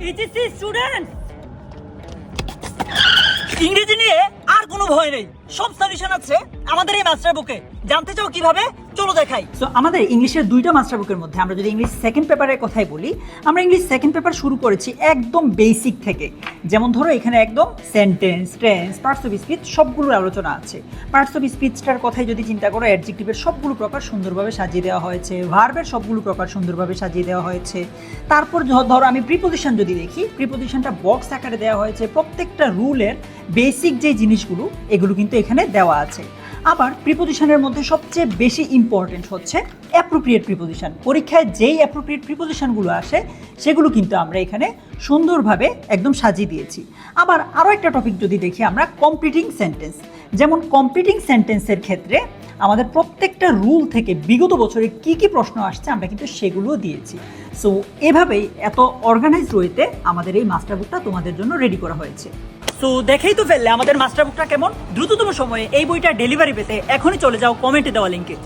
It is students. İngilizce niye? কোনো ভয় নেই। সব সলিউশন আছে আমাদের এই মাস্টার বুকে জানতে চাও কীভাবে? চলো দেখাই। সো আমাদের ইংলিশের দুইটা মাস্টার বুকের মধ্যে আমরা যদি ইংলিশ সেকেন্ড পেপারের কথাই বলি, আমরা ইংলিশ সেকেন্ড পেপার শুরু করেছি একদম বেসিক থেকে। যেমন ধরো, এখানে একদম sentence tense parts of speech সবগুলোর আলোচনা আছে। পার্টস অফ স্পিচটার কথাই যদি চিন্তা করো অ্যাডজেক্টিভের সবগুলো প্রকার সুন্দরভাবে সাজিয়ে দেওয়া হয়েছে ভার্বের সবগুলো প্রকার সুন্দরভাবে সাজিয়ে দেওয়া হয়েছে। তারপর ধরো, আমি প্রিপোজিশন যদি দেখি প্রিপোজিশনটা বক্স আকারে দেওয়া হয়েছে। প্রত্যেকটা রুলের বেসিক যে জিনিসগুলো, এগুলো কিন্তু এখানে দেওয়া আছে। আবার প্রিপোজিশনের মধ্যে সবচেয়ে বেশি ইম্পর্টেন্ট হচ্ছে অ্যাপ্রোপ্রিয়েট প্রিপোজিশন পরীক্ষায় যেই অ্যাপ্রোপ্রিয়েট প্রিপোজিশনগুলো আসে, সেগুলো কিন্তু আমরা এখানে সুন্দরভাবে একদম সাজিয়ে দিয়েছি। আবার আরও একটা টপিক যদি দেখি আমরা কমপ্লিটিং সেন্টেন্স যেমন কমপ্লিটিং সেন্টেন্সের ক্ষেত্রে আমাদের প্রত্যেকটা রুল থেকে বিগত বছরে কি কি প্রশ্ন আসছে, আমরা কিন্তু সেগুলোও দিয়েছি। সো এভাবেই এত অর্গানাইজ রয়েতে আমাদের এই মাস্টার বুকটা তোমাদের জন্য রেডি করা হয়েছে। সো দেখেই তো ফেললে, আমাদের মাস্টার বুকটা কেমন? দ্রুততম সময়ে এই বইটা ডেলিভারি পেতে এখনই চলে যাও কমেন্টে দেওয়া লিঙ্কে